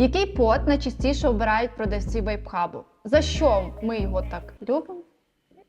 Який пот найчастіше обирають продавці вейпхабу? За що ми його так любимо?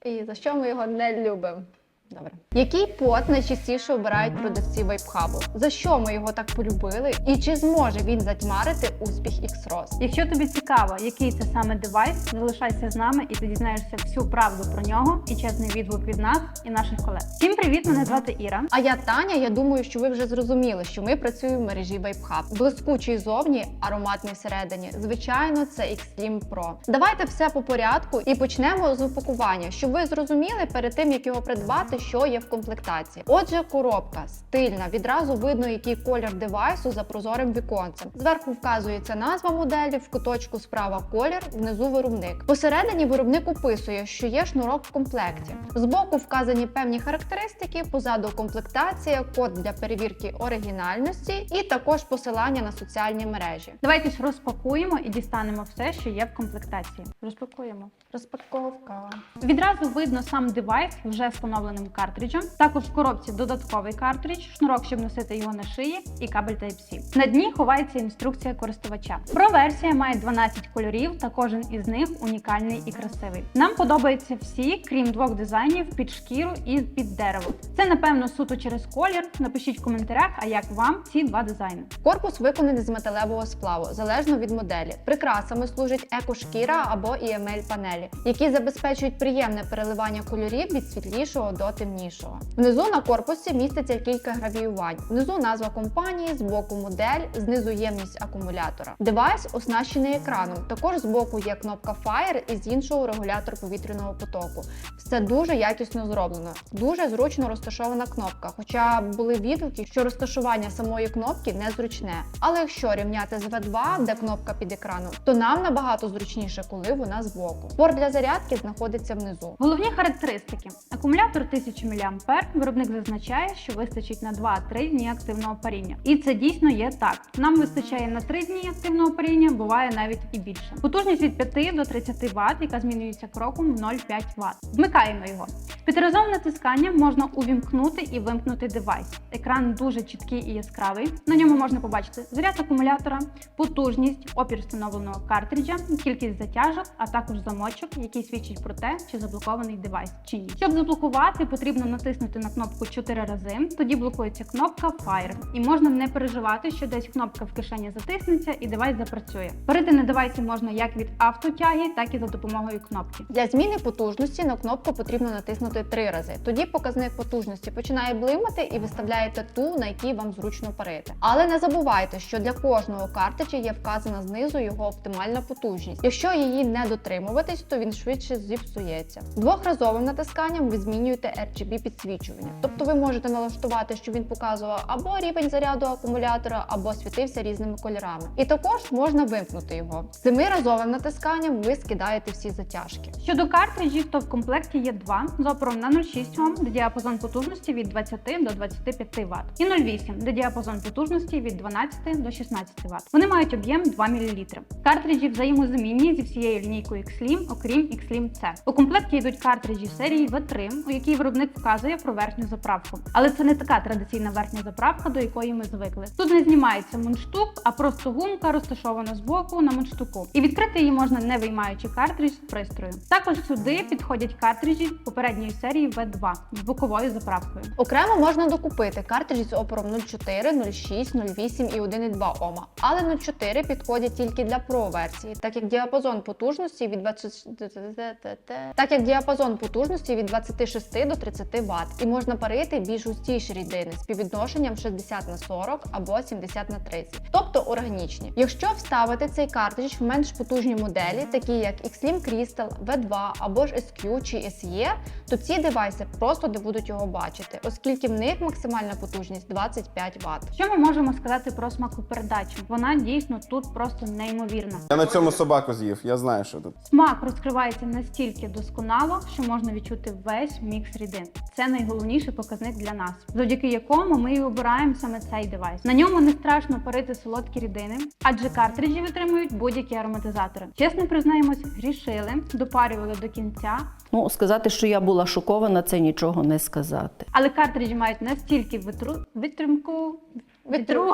І за що ми його не любимо? Добре. Який под найчастіше обирають продавці вейпхабу? За що ми його так полюбили? І чи зможе він затьмарити успіх X-Rose? Якщо тобі цікаво, який це саме девайс, залишайся з нами і ти дізнаєшся всю правду про нього і чесний відгук від нас і наших колег. Всім привіт! Мене звати Іра. А я Таня. Я думаю, що ви вже зрозуміли, що ми працюємо в мережі Вейпхаб. Блискучий зовні, ароматний всередині. Звичайно, це Xtreme Pro. Давайте все по порядку і почнемо з упакування, щоб ви зрозуміли перед тим, як його придбати, що є в комплектації. Отже, коробка стильна. Відразу видно, який колір девайсу за прозорим віконцем. Зверху вказується назва моделі, в куточку справа колір, внизу виробник. Посередині виробник описує, що є шнурок в комплекті. Збоку вказані певні характеристики, позаду комплектація, код для перевірки оригінальності і також посилання на соціальні мережі. Давайте ж розпакуємо і дістанемо все, що є в комплектації. Розпакуємо. Розпаковка. Відразу видно сам девайс вже встановленим картриджем. Також в коробці додатковий картридж, шнурок, щоб носити його на шиї, і кабель Type-C. На дні ховається інструкція користувача. Про версія має 12 кольорів, та кожен із них унікальний і красивий. Нам подобаються всі, крім двох дизайнів під шкіру і під дерево. Це напевно суто через колір. Напишіть в коментарях, а як вам ці два дизайни. Корпус виконаний з металевого сплаву, залежно від моделі. Прикрасами служить екошкіра або EML панелі, які забезпечують приємне переливання кольорів від світлішого до темнішого. Внизу на корпусі міститься кілька гравіювань. Внизу назва компанії, збоку модель, знизу ємність акумулятора. Девайс оснащений екраном. Також збоку є кнопка Fire і з іншого регулятор повітряного потоку. Все дуже якісно зроблено. Дуже зручно розташована кнопка. Хоча були відгуки, що розташування самої кнопки незручне. Але якщо рівняти з V2, де кнопка під екраном, то нам набагато зручніше, коли вона збоку. Порт для зарядки знаходиться внизу. Головні характеристики: акумулятор 1000 мА. Виробник зазначає, що вистачить на 2-3 дні активного паріння. І це дійсно є так. Нам вистачає на 3 дні активного паріння, буває навіть і більше. Потужність від 5 до 30 Вт, яка змінюється кроком в 0,5 Вт. Вмикаємо його. П'ятиразовим натисканням можна увімкнути і вимкнути девайс. Екран дуже чіткий і яскравий. На ньому можна побачити заряд акумулятора, потужність, опір встановленого картриджа, кількість затяжок, а також замочок, який свідчить про те, чи заблокований девайс чи ні. Щоб заблокувати, потрібно натиснути на кнопку 4 рази. Тоді блокується кнопка Fire. І можна не переживати, що десь кнопка в кишені затиснеться і девайс запрацює. Парити на девайсі можна як від автотяги, так і за допомогою кнопки. Для зміни потужності на кнопку потрібно натиснути три рази. Тоді показник потужності починає блимати і виставляєте ту, на якій вам зручно парити. Але не забувайте, що для кожного картриджа є вказана знизу його оптимальна потужність. Якщо її не дотримуватись, то він швидше зіпсується. Двохразовим натисканням ви змінюєте RGB підсвічування. Тобто ви можете налаштувати, щоб він показував або рівень заряду акумулятора, або світився різними кольорами. І також можна вимкнути його. Семиразовим натисканням ви скидаєте всі затяжки. Щодо картриджів, то в комплекті є два з опором на 0,6 Ом, де діапазон потужності від 20 до 25 Вт, і 0,8, де діапазон потужності від 12 до 16 Вт. Вони мають об'єм 2 мл. Картриджі взаємозамінні зі всією лінійкою Xlim, окрім Xlim C. У комплекті йдуть картриджі серії V3, у якій виробник вказує про верхню заправку. Але це не така традиційна верхня заправка, до якої ми звикли. Тут не знімається мундштук, а просто гумка розташована збоку на мундштуку. І відкрити її можна не виймаючи картридж з пристрою. Також сюди підходять картриджі попередньої серії V2 з боковою заправкою. Окремо можна докупити картриджі з опором 0,4, 0,6, 0,8 і 1,2 Ома. Але 0,4 підходять тільки для Pro версії, так як діапазон потужності від 20... так як діапазон потужності від 26 до 30 Вт. І можна парити більш густіші рідини з співвідношенням 60 на 40 або 70 на 30, тобто органічні. Якщо вставити цей картридж в менш потужні моделі, такі як Xlim Crystal, V2 або ж SQ чи SE, то ці девайси просто не будуть його бачити, оскільки в них максимальна потужність 25 Вт. Що ми можемо сказати про смакопередачу? Вона дійсно тут просто неймовірна. Я на цьому собаку з'їв, я знаю, що тут. Смак розкривається настільки досконало, що можна відчути весь мікс рідин. Це найголовніший показник для нас, завдяки якому ми і обираємо саме цей девайс. На ньому не страшно парити солодкі рідини, адже картриджі витримують будь-які ароматизатори. Чесно признаємось, грішили, допарювали до кінця, Ну, сказати, що я була шокована, це нічого не сказати. але картриджі мають настільки витру... витримку. Вітру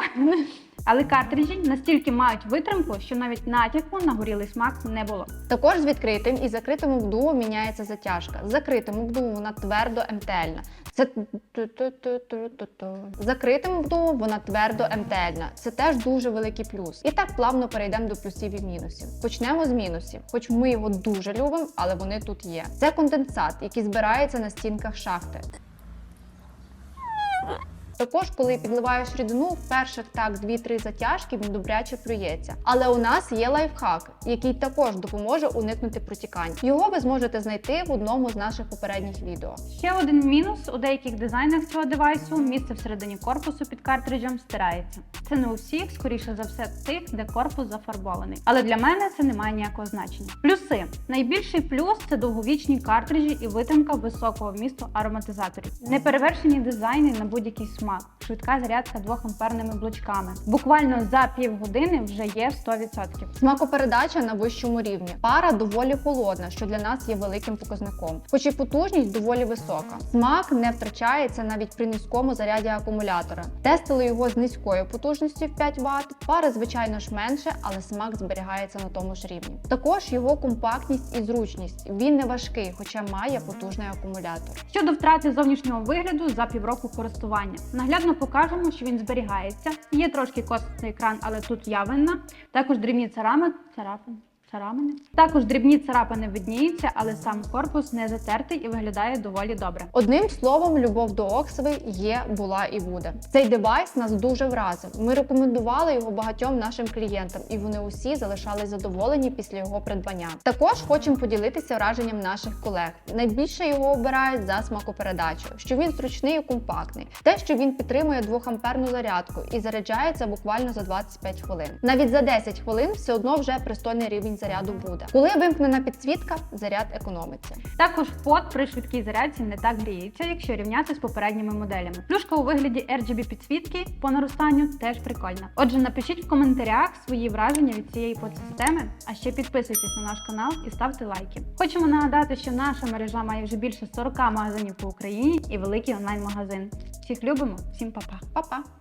Але картриджі настільки мають витримку, що навіть натяку на горілий смак не було. Також з відкритим і закритим укдуо міняється затяжка. З закритим укдуо вона твердо МТЛьна. Це закритим укдуо вона твердо МТЛьна. Це теж дуже великий плюс. І так плавно перейдемо до плюсів і мінусів. Почнемо з мінусів, хоч ми його дуже любимо, але вони тут є. Це конденсат, який збирається на стінках шахти. Також, коли підливаєш рідину, в перших так 2-3 затяжки він добряче плюється. Але у нас є лайфхак, який також допоможе уникнути протікань. Його ви зможете знайти в одному з наших попередніх відео. Ще один мінус у деяких дизайнах цього девайсу місце всередині корпусу під картриджем стирається. Це не у всіх, скоріше за все, тих, де корпус зафарбований. Але для мене це не має ніякого значення. Плюси: найбільший плюс це довговічні картриджі і витримка високого вмісту ароматизаторів. Неперевершені дизайни на будь-який смак, швидка зарядка 2 амперними блочками. Буквально за півгодини вже є 100%. Смакопередача на вищому рівні. Пара доволі холодна, що для нас є великим показником. Хоч і потужність доволі висока. Смак не втрачається навіть при низькому заряді акумулятора. Тестили його з низькою потужністю в 5 Вт. Пара, звичайно ж, менше, але смак зберігається на тому ж рівні. Також його компактність і зручність. Він не важкий, хоча має потужний акумулятор. Щодо втрати зовнішнього вигляду за півроку користування, наглядно покажемо, що він зберігається. Є трошки космосний екран, але тут я винна. Також дрібні царами, Царапини. Також дрібні царапини видніються, але сам корпус не затертий і виглядає доволі добре. Одним словом, любов до Оксави є, була і буде. Цей девайс нас дуже вразив. Ми рекомендували його багатьом нашим клієнтам, і вони усі залишались задоволені після його придбання. Також хочемо поділитися враженням наших колег. Найбільше його обирають за смакопередачу, що він зручний і компактний. Те, що він підтримує 2-амперну зарядку і заряджається буквально за 25 хвилин. Навіть за 10 хвилин все одно вже пристойний рівень заряду буде. Коли вимкнена підсвітка, заряд економиться. Також под при швидкій зарядці не так гріється, якщо рівняти з попередніми моделями. Плюшка у вигляді RGB підсвітки по наростанню теж прикольна. Отже, напишіть в коментарях свої враження від цієї подсистеми, а ще підписуйтесь на наш канал і ставте лайки. Хочемо нагадати, що наша мережа має вже більше 40 магазинів по Україні і великий онлайн-магазин. Всіх любимо, всім па-па! Па-па!